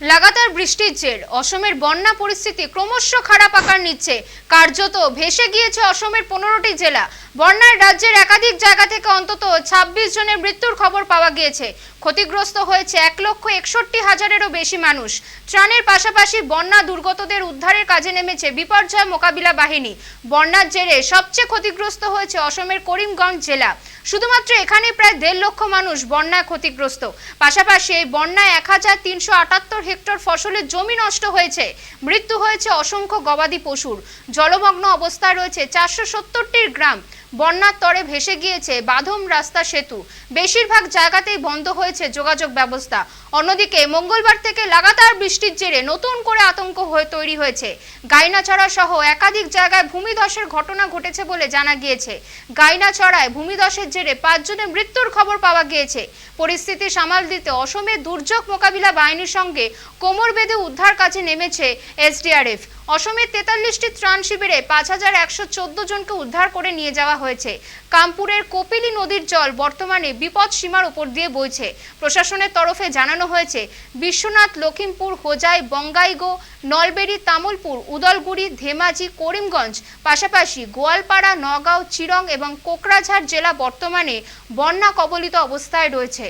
লাগাতার বৃষ্টির জের। অসমের বন্যা পরিস্থিতি ক্রমশ খারাপ আকার নিচ্ছে। কার্যত ভেসে গিয়েছে অসমের পনেরোটি জেলা। বন্যায় রাজ্যের একাধিক জায়গা থেকে অন্তত ২৬ জনের মৃত্যুর খবর পাওয়া গিয়েছে। ক্ষতিগ্রস্ত হয়েছে এক লক্ষ একষট্টি হাজারেরও বেশি মানুষ। ত্রাণের পাশাপাশি বন্যা দুর্গতদের উদ্ধারের কাজে নেমেছে বিপর্যয় মোকাবিলা বাহিনী। বন্যার জেরে সবচেয়ে ক্ষতিগ্রস্ত হয়েছে অসমের করিমগঞ্জ জেলা। শুধুমাত্র এখানে প্রায় দেড় লক্ষ মানুষ বন্যায় ক্ষতিগ্রস্ত। পাশাপাশি এই বন্যায় এক হাজার তিনশো আটাত্তর হেক্টর ফসলের জমি নষ্ট হয়েছে। মৃত্যু হয়েছে অসংখ্য গবাদি পশুর। জলমগ্ন অবস্থায় রয়েছে চারশো গ্রাম। বন্যার তরে ভেসে গিয়েছে বাঁধম রাস্তা সেতু। বেশিরভাগ জায়গাতেই বন্ধ হয়েছে যোগাযোগ ব্যবস্থা। অন্যদিকে মঙ্গলবার থেকে লাগাতার বৃষ্টির জেরে নতুন করে আতঙ্ক হয়ে তৈরি হয়েছে। গাইনাছড়া সহ একাধিক জায়গায় ভূমিধসের ঘটনা ঘটেছে বলে জানা গিয়েছে। গাইনাছড়ায় ভূমিধসের জেরে পাঁচজনের মৃত্যুর খবর পাওয়া গিয়েছে। পরিস্থিতি সামাল দিতে অসমের দুর্যোগ মোকাবিলা বাহিনীর সঙ্গে কোমর বেঁধে উদ্ধার কাজে নেমেছে এসডিআরএফ। অসমের তেতাল্লিশটি ত্রাণ শিবিরে পাঁচ হাজার একশো চোদ্দ জনকে উদ্ধার করে নিয়ে যাওয়া হয়েছে। কামপুরের কপিলী নদীর জল বর্তমানে বিপদ সীমার উপর দিয়ে বইছে। প্রশাসনের তরফে জানানো হয়েছে, বিশ্বনাথ লখিমপুর হোজাই বঙ্গাইগো নলবেড়ি তামুলপুর, উদলগুড়ি, ধেমাজি, করিমগঞ্জ, পাশাপাশি গোয়ালপাড়া, নগাঁও, চিরং এবং কোকরাঝাড় জেলা বর্তমানে বন্যা কবলিত অবস্থায় রয়েছে।